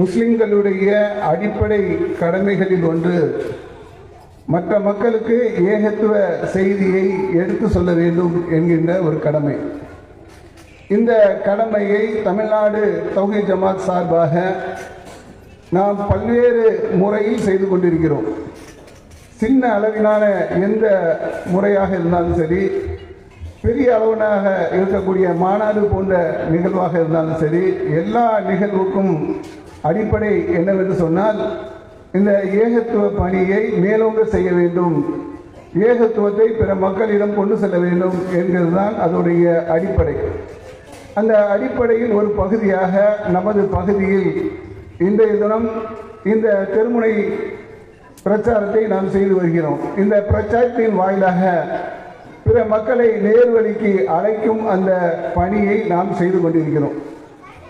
முஸ்லிம்களுடைய அடிப்படை கடமைகளில் ஒன்று மற்ற மக்களுக்கு ஏகத்துவ செய்தியை எடுத்து சொல்ல வேண்டும் என்கின்ற ஒரு கடமை. இந்த கடமையை தமிழ்நாடு தௌஹி ஜமாத் சார்பாக நாம் பல்வேறு முறையில் செய்து கொண்டிருக்கிறோம். சின்ன அளவிலான எந்த முறையாக இருந்தாலும் சரி பெரிய அளவனாக இருக்கக்கூடிய மாநாடு போன்ற நிகழ்வாக இருந்தாலும் சரி எல்லா நிகழ்வுக்கும் அடிப்படை என்னவென்று சொன்னால் இந்த ஏகத்துவ பணியை மேலோங்க செய்ய வேண்டும். ஏகத்துவத்தை பிற மக்களிடம் கொண்டு செல்ல வேண்டும் என்கிறதுதான் அதனுடைய அடிப்படை. அந்த அடிப்படையில் ஒரு பகுதியாக நமது பகுதியில் இன்றைய தினம் இந்த தெருமுனை பிரச்சாரத்தை நாம் செய்து வருகிறோம். இந்த பிரச்சாரத்தின் வாயிலாக பிற மக்களை நேர்வழிக்கு அழைக்கும் அந்த பணியை நாம் செய்து கொண்டிருக்கிறோம்.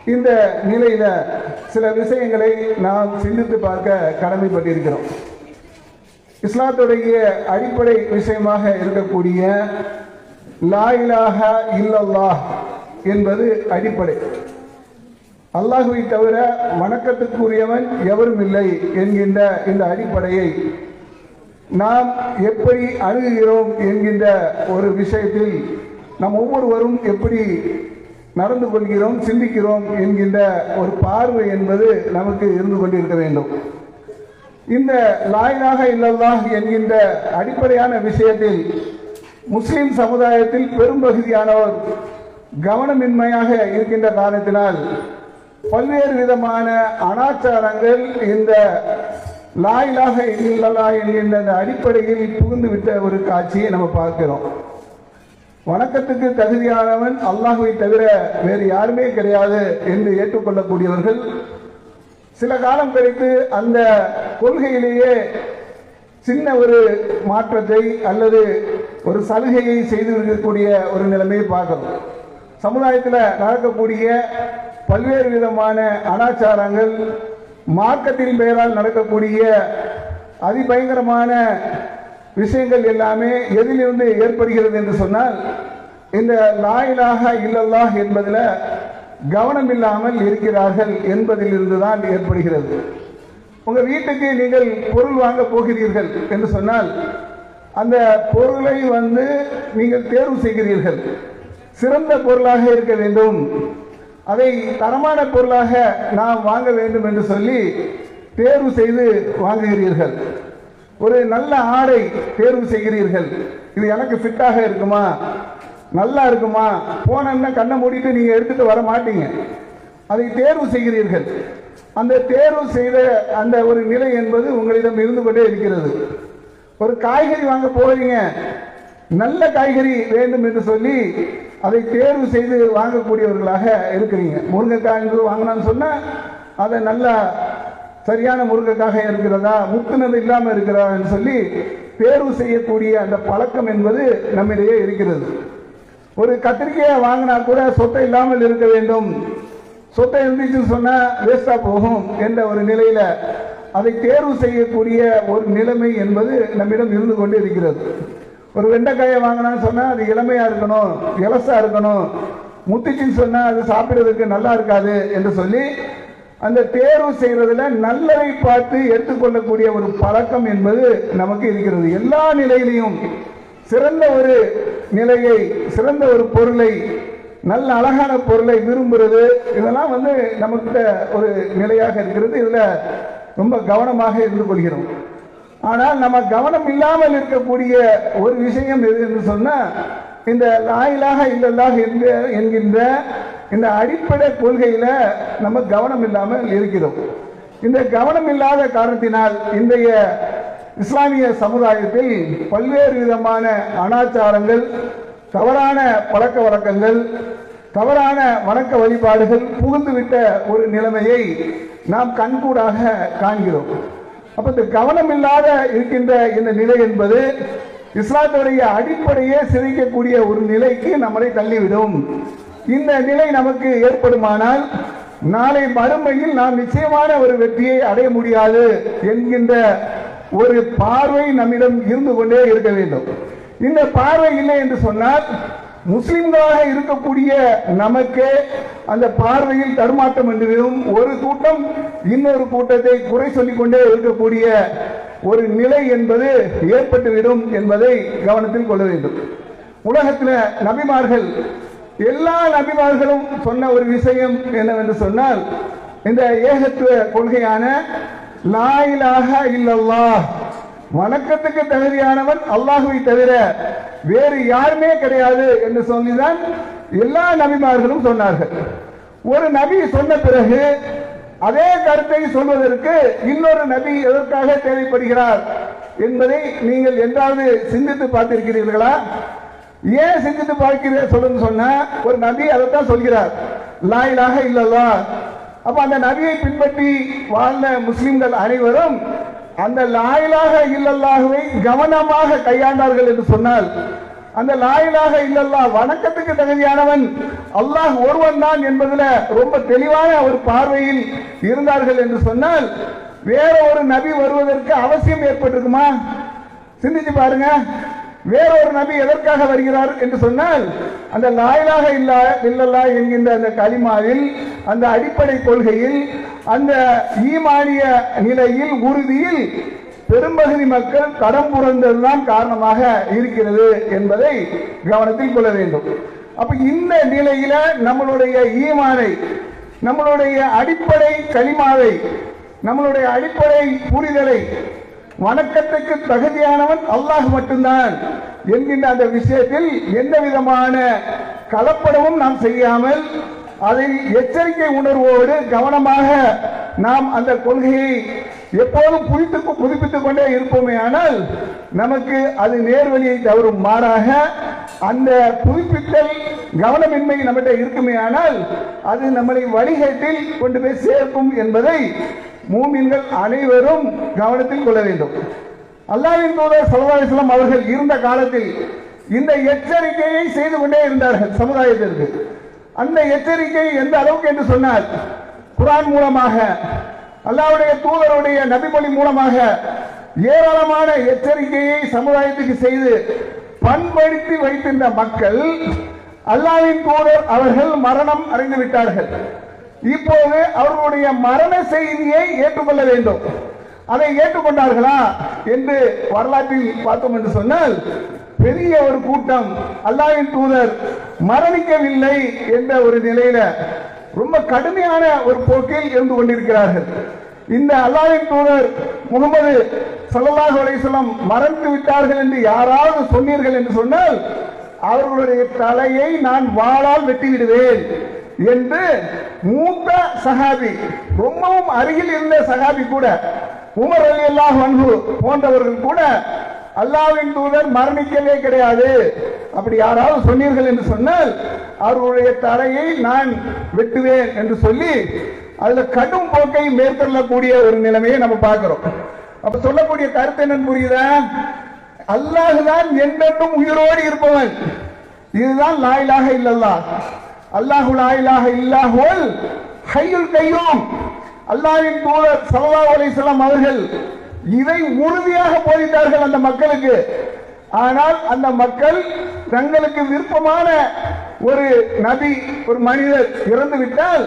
இந்த நிலையில சில விஷயங்களை நாம் சிந்தித்து பார்க்க கடமைப்பட்டிருக்கிறோம். இஸ்லாத்துடைய அடிப்படை விஷயமாக இருக்கக்கூடிய லாயிலாக இல்லல்லாஹ் என்பது அடிப்படை. அல்லாஹுவை தவிர வணக்கத்துக்குரியவன் எவரும் இல்லை என்கின்ற இந்த அடிப்படையை நாம் எப்படி அணுகுகிறோம் என்கின்ற ஒரு விஷயத்தில் நாம் ஒவ்வொருவரும் எப்படி நடந்து கொள்கிறோம் சிந்திக்கிறோம் என்கின்ற ஒரு பார்வை என்பது நமக்கு இருந்து கொண்டிருக்க வேண்டும். இந்த லாயிலாக இல்லல்லாஹ் என்கின்ற அடிப்படையான விஷயத்தில் முஸ்லிம் சமுதாயத்தில் பெரும்பகுதியானவர் கவனமின்மையாக இருக்கின்ற காரணத்தினால் பல்வேறு விதமான அனாச்சாரங்கள் இந்த லாயிலாக இல்லலா என்கின்ற அந்த அடிப்படையில் புகுந்து விட்ட ஒரு காட்சியை நம்ம பார்க்கிறோம். வணக்கத்துக்கு தகுதியானவன் அல்லாஹுவை தவிர வேறு யாருமே கிடையாது என்று ஏற்றுக்கொள்ளக்கூடியவர்கள். சில காலம் கழித்து அந்த கொள்கையிலேயே சின்ன ஒரு மாற்றத்தை அல்லது ஒரு சலுகையை செய்து இருக்கக்கூடிய ஒரு நிலைமையை பார்க்கணும். சமுதாயத்தில் நடக்கக்கூடிய பல்வேறு விதமான அனாச்சாரங்கள் மார்க்கத்தின் பெயரால் நடக்கக்கூடிய அதிபயங்கரமான விஷயங்கள் எல்லாமே எதிலிருந்து ஏற்படுகிறது என்று சொன்னால் இந்த லாயிலாக இல்லல்லா என்பதில் கவனம் இல்லாமல் இருக்கிறார்கள் என்பதிலிருந்து தான் ஏற்படுகிறது. உங்கள் வீட்டுக்கு நீங்கள் பொருள் வாங்க போகிறீர்கள் என்று சொன்னால் அந்த பொருளை வந்து நீங்கள் தேர்வு செய்கிறீர்கள். சிறந்த பொருளாக இருக்க வேண்டும். அதை தரமான பொருளாக நாம் வாங்க வேண்டும் என்று சொல்லி தேர்வு செய்து வாங்குகிறீர்கள். ஒரு நல்ல ஆடை தேர்வு செய்கிறீர்கள். இது எனக்கு ஃபிட்டாக இருக்குமா? நல்லா இருக்குமா? போனோம்னா கண்ணை மூடிட்டு நீங்கள் எடுத்துட்டு வர மாட்டீங்க. அதை தேர்வு செய்கிறீர்கள். அந்த தேர்வு செய்த அந்த ஒரு நிலை என்பது உங்களிடம் இருந்து கொண்டே இருக்கிறது. ஒரு காய்கறி வாங்க போகிறீங்க நல்ல காய்கறி வேண்டும் என்று சொல்லி அதை தேர்வு செய்து வாங்கக்கூடியவர்களாக இருக்கிறீங்க. முருங்கைக்காய் என்று வாங்கினான்னு சொன்னால் அதை நல்லா சரியான முருங்கைக்காக இருக்கிறதா? முத்துனது இல்லாமல் இருக்கிறதான்னு சொல்லி தேர்வு செய்யக்கூடிய அந்த பழக்கம் என்பது நம்மிடையே இருக்கிறது. ஒரு கத்திரிக்கையை வாங்கினா கூட சொத்தை இல்லாமல் இருக்க வேண்டும். சொத்தை இருந்துச்சுன்னு சொன்னால் வேஸ்டா போகும் என்ற ஒரு நிலையில அதை தேர்வு செய்யக்கூடிய ஒரு நிலைமை என்பது நம்மிடம் இருந்து கொண்டு இருக்கிறது. ஒரு வெண்டைக்காயை வாங்கினான்னு சொன்னால் அது இளமையாக இருக்கணும் இலசா இருக்கணும். முத்துச்சின்னு சொன்னால் அது சாப்பிடுறதுக்கு நல்லா இருக்காது என்று சொல்லி அந்த தேர்வு செய்யறதுல நல்லதை பார்த்து எடுத்துக்கொள்ளக்கூடிய ஒரு பழக்கம் என்பது நமக்கு இருக்கிறது. எல்லா நிலையிலையும் சிறந்த ஒரு நிலையை சிறந்த ஒரு பொருளை நல்ல அழகான பொருளை விரும்புறது இதெல்லாம் வந்து நமக்கு ஒரு நிலையாக இருக்கிறது. இதுல ரொம்ப கவனமாக இருந்து கொள்கிறோம். ஆனால் நம்ம கவனம் இல்லாமல் இருக்கக்கூடிய ஒரு விஷயம் எது என்று சொன்னா இந்த லாயிலாக இல்லல்லாக என்கின்ற இந்த அடிப்படை கொள்கையில நம்ம கவனம் இல்லாமல் இருக்கிறோம். இந்த கவனம் இல்லாத காரணத்தினால் இன்றைய இஸ்லாமிய சமுதாயத்தில் பல்வேறு விதமான அனாச்சாரங்கள் தவறான பழக்க வழக்கங்கள் தவறான வணக்க வழிபாடுகள் புகுந்துவிட்ட ஒரு நிலைமையை நாம் கண்கூடாக காண்கிறோம். அப்ப இந்த கவனம் இல்லாத இருக்கின்ற இந்த நிலை என்பது இஸ்லாத்துடைய அடிப்படையே சிதைக்கக்கூடிய ஒரு நிலைக்கு நம்மளை தள்ளிவிடும். இந்த நிலை நமக்கு ஏற்படுமானால் நாளை மறுமையில் நாம் நிச்சயமான ஒரு வெற்றியை அடைய முடியாது என்கின்ற ஒரு பார்வை நம்மிடம் இருந்து கொண்டே இருக்க வேண்டும். இந்த பார்வை இல்லை என்று சொன்னால் முஸ்லிம்களாக இருக்கக்கூடிய நமக்கு அந்த பார்வையில் தடுமாற்றம் என்றும் ஒரு கூட்டம் இன்னொரு கூட்டத்தை குறை சொல்லிக் கொண்டே இருக்கக்கூடிய ஒரு நிலை என்பது ஏற்பட்டுவிடும் என்பதை கவனத்தில் கொள்ள வேண்டும். உலகத்தில் நபிமார்கள் எல்லா நபிமார்களும் சொன்ன ஒரு விஷயம் என்னவென்று சொன்னால் இந்த ஏகத்துவ கொள்கையான லாயிலாக இல்லல்லாஹ் வணக்கத்துக்கு தகுதியானவன் அல்லாஹுவை தவிர வேறு யாருமே கிடையாது என்று சொல்லிதான் எல்லா நபிமார்களும் சொன்னார்கள். ஒரு நபி சொன்ன பிறகு அதே கருத்தை சொல்வதற்கு இன்னொரு நபி எதற்காக தேவைப்படுகிறார் என்பதை நீங்கள் என்றாவது சிந்தித்து பார்த்திருக்கிறீர்களா? ஏன் சிந்தித்து பார்க்கிற சொல்லுங்க சொன்ன ஒரு நபி அதைத்தான் சொல்கிறார். லாயிலாக இல்லல்லா. அப்ப அந்த நபியை பின்பற்றி வாழ்ந்த முஸ்லிம்கள் அனைவரும் அந்த லாயிலாக இல்லல்லாகவே கவனமாக கையாண்டார்கள் என்று சொன்னால் அந்த லாயிலாக இல்லல்லா வணக்கத்துக்கு தகுதியானவன் அல்லாஹ் ஒருவன் தான் என்பதுல ரொம்ப தெளிவான ஒரு பார்வையில் இருந்தார்கள் என்று சொன்னால் வேற ஒரு நபி வருவதற்கு அவசியம் ஏற்பட்டிருக்குமா? சிந்திச்சு பாருங்க. வேறொரு நபி எதற்காக வருகிறார் என்று சொன்னால் அந்த லாயிலாக இல்லா இல்லல்லா என்கின்ற அந்த கலிமாவில் அந்த அடிப்படை கொள்கையில் அந்த ஈமானிய நிலையில் உறுதியில் பெரும்பகுதி மக்கள் கடம் புரந்ததுதான் காரணமாக இருக்கிறது என்பதை கவனத்தில் கொள்ள வேண்டும். அப்ப இந்த நிலையில நம்மளுடைய ஈமானை நம்மளுடைய அடிப்படை களிமாவை நம்மளுடைய அடிப்படை புரிதலை வணக்கத்துக்கு தகுதியானவன் அல்லாஹ் மட்டும்தான் என்கின்ற அந்த விஷயத்தில் எந்த விதமான கலப்படமும் நாம் செய்யாமல் அதை எச்சரிக்கை உணர்வோடு கவனமாக நாம் அந்த கொள்கையை எப்போதும் புதித்து புதுப்பித்துக் கொண்டே இருப்போமே ஆனால் நமக்கு அது நேர்வழியை தவறும் மாறாக அந்த புதுப்பித்தல் கவனமின்மை நம்மகிட்ட இருக்குமே ஆனால் அது நம்மளை வழிகேட்டில் கொண்டு போய் சேர்க்கும் என்பதை மூமின்கள் அனைவரும் கவனத்தில் கொள்ள வேண்டும். அல்லாவின் தூதர் சமுதாயம் அவர்கள் இருந்த காலத்தில் இந்த எச்சரிக்கையை செய்து கொண்டே இருந்தார்கள் சமுதாயத்திற்கு. அந்த எச்சரிக்கை எந்த அளவுக்கு என்று சொன்னால் குரான் மூலமாக அல்லாவுடைய தூதருடைய நபிமொழி மூலமாக ஏராளமான எச்சரிக்கையை சமுதாயத்துக்கு செய்து பண்படுத்தி வைத்திருந்த மக்கள் அல்லாவின் தூதர் அவர்கள் மரணம் அடைந்து விட்டார்கள். இப்போது அவர்களுடைய மரண செய்தியை ஏற்றுக்கொள்ள வேண்டும். அதை ஏற்றுக்கொண்டார்களா என்று வரலாற்றில் பார்த்தோம் என்று சொன்னால் பெரிய ஒரு கூட்டம் அல்லாவின் தூதர் மரணிக்கவில்லை என்ற ஒரு நிலையில ரொம்ப கடுமையான ஒரு போக்கில் இருந்து கொண்டிருக்கிறார்கள். இந்த அல்லாவின் தூதர் முகமது சல்லாஹ் அலைசலம் மறந்து விட்டார்கள் என்று யாராவது சொன்னீர்கள் என்று சொன்னால் அவர்களுடைய தலையை நான் வாளால் வெட்டிவிடுவேன். என்று மூத்த சகாபி ரொம்பவும் அருகில் இருந்த சகாபி கூட உமர் அலி அல்லாஹ் அன்பு போன்றவர்கள் கூட அல்லாவின் தூதர் மரணிக்கவே கிடையாது. அப்படி யாராவது சொன்னீர்கள் என்று சொன்னால் அவர்களுடைய தலையை நான் வெட்டுவேன் என்று சொல்லி அதுல கடும் போக்கை மேற்கொள்ளக்கூடிய ஒரு நிலைமையை நம்ம பார்க்கிறோம். அப்ப சொல்லக்கூடிய கருத்து என்னன்னு புரியுதா? அல்லாஹுதான் என்றென்றும் உயிரோடு இருப்பவன். இதுதான் லாயிலாக இல்லல்லா அல்லாஹு லாயிலாக இல்லாஹுல் ஹையுல் கையூம். அல்லாஹ்வின் தூதர் ஸல்லல்லாஹு அலைஹி அவர்கள் இதை உறுதியாக போதித்தார்கள் அந்த மக்களுக்கு. ஆனால் அந்த மக்கள் தங்களுக்கு விருப்பமான ஒரு நபி ஒரு மனிதர் இறந்து விட்டால்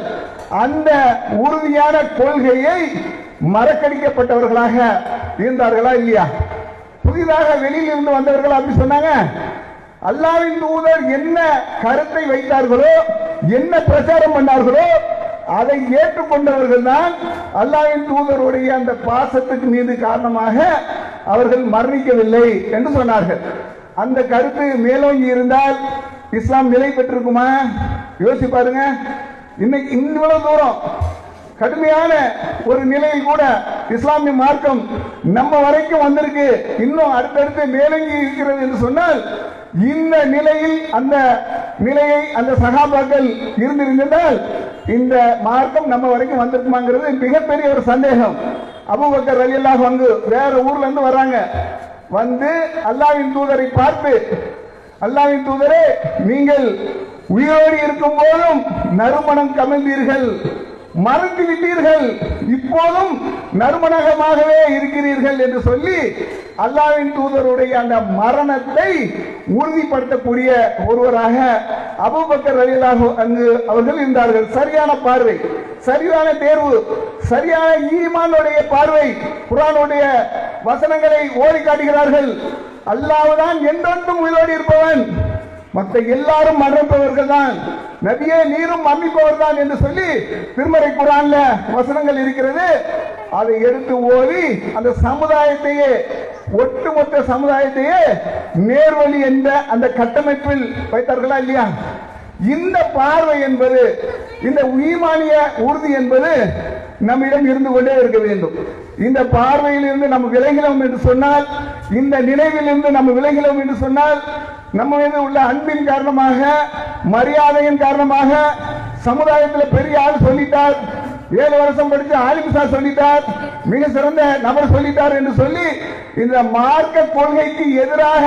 அந்த உறுதியான கொள்கையை மறக்கடிக்கப்பட்டவர்களாக இருந்தார்களா இல்லையா? புதிதாக வெளியில் இருந்து வந்தவர்கள் அப்படி சொன்னாங்க. அல்லாவின் தூதர் என்ன கருத்தை வைத்தார்களோ என்ன பிரச்சாரம் பண்ணார்களோ அதை ஏற்றுக்கொண்டவர்கள் தான் அல்லாவின் தூதருடைய அந்த பாசத்துக்கு மீது காரணமாக அவர்கள் மரணிக்கவில்லை என்று சொன்னார்கள். அந்த கருத்து மேலோங்கி இருந்தால் இஸ்லாம் நிலை பெற்றிருக்குமா? யோசி பாருங்க. இன்னைக்கு இவ்வளவு தூரம் கடுமையான ஒரு நிலையில் கூட இஸ்லாமிய மார்க்கம் நம்ம வரைக்கும் வந்திருக்கு. இன்னும் அடுத்தடுத்து மேலங்கி இருக்கிறது என்று சொன்னால் இந்த நிலையில் அந்த நிலையை அந்த சகாபாக்கள் இருந்திருந்தால் இந்த மார்க்கம் நம்ம வரைக்கும் வந்திருக்குமாங்கிறது மிகப்பெரிய ஒரு சந்தேகம். அபூபக்கர் ரலியல்லாஹு வந்து வேற ஊர்ல இருந்து வர்றாங்க வந்து அல்லாவின் தூதரை பார்த்து அல்லாவின் தூதரே நீங்கள் உயிரோடு இருக்கும் போதும் நறுமணம் கமிழ்ந்தீர்கள் மறந்து விட்டீர்கள். இப்போதும் நறுமணகமாகவே இருக்கிறீர்கள் என்று சொல்லி அல்லாவின் தூதருடைய அந்த மரணத்தை உறுதிப்படுத்தக்கூடிய ஒருவராக அபுபக்கர் ரலியல்லாஹு அங்கு அவர்கள் இருந்தார்கள். சரியான பார்வை சரியான தேர்வு சரியான ஈமானுடைய பார்வை குரானுடைய வசனங்களை ஓடி காட்டுகிறார்கள் அல்லாவுதான் என்றென்றும் உயிரோடு இருப்பவன். மற்ற எல்லாரும் மன்னிப்பவர்கள் தான். நபியே நீரும் மன்னிப்பவர் தான் என்று சொல்லி திருமறை குரான்ல வசனங்கள் இருக்கிறது. அதை எடுத்து ஓதி அந்த சமுதாயத்தையே ஒட்டுமொத்த சமுதாயத்தையே நேர்வழி என்ற அந்த கட்டமைப்பில் வைத்தார்களா இல்லையா? இந்த பார்வை என்பது இந்த ஈமானிய உறுதி என்பது நம்மிடம் இருந்து கொண்டே இருக்க வேண்டும். இந்த பார்வையில் இருந்து நம்ம விலகினோம் என்று சொன்னால் இந்த நிலையில் இருந்து நம்ம விலகினோம் என்று சொன்னால் நம்ம மீது உள்ள அன்பின் காரணமாக மரியாதையின் காரணமாக சமுதாயத்தில் பெரிய ஆள் சொல்லிட்டார். ஏழு வருஷம் படிச்சு ஆலிமிசா சொல்லிட்டார். மிக சிறந்த நபர் சொல்லிட்டார் என்று சொல்லி இந்த மார்க்க கொள்கைக்கு எதிராக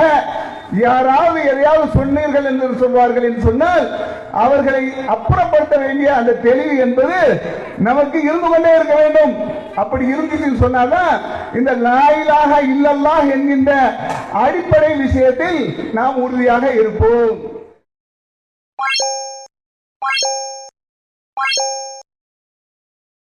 யாராவது எதையாவது சொன்னீர்கள் என்று சொல்வார்கள் என்று சொன்னால் அவர்களை அப்புறப்படுத்த வேண்டிய அந்த தெளிவு என்பது நமக்கு இருந்து கொண்டே இருக்க வேண்டும். அப்படி இருந்துச்சு சொன்னாதான் இந்த லாயிலாக இல்லல்லா என்கின்ற அடிப்படை விஷயத்தில் நாம் உறுதியாக இருப்போம்.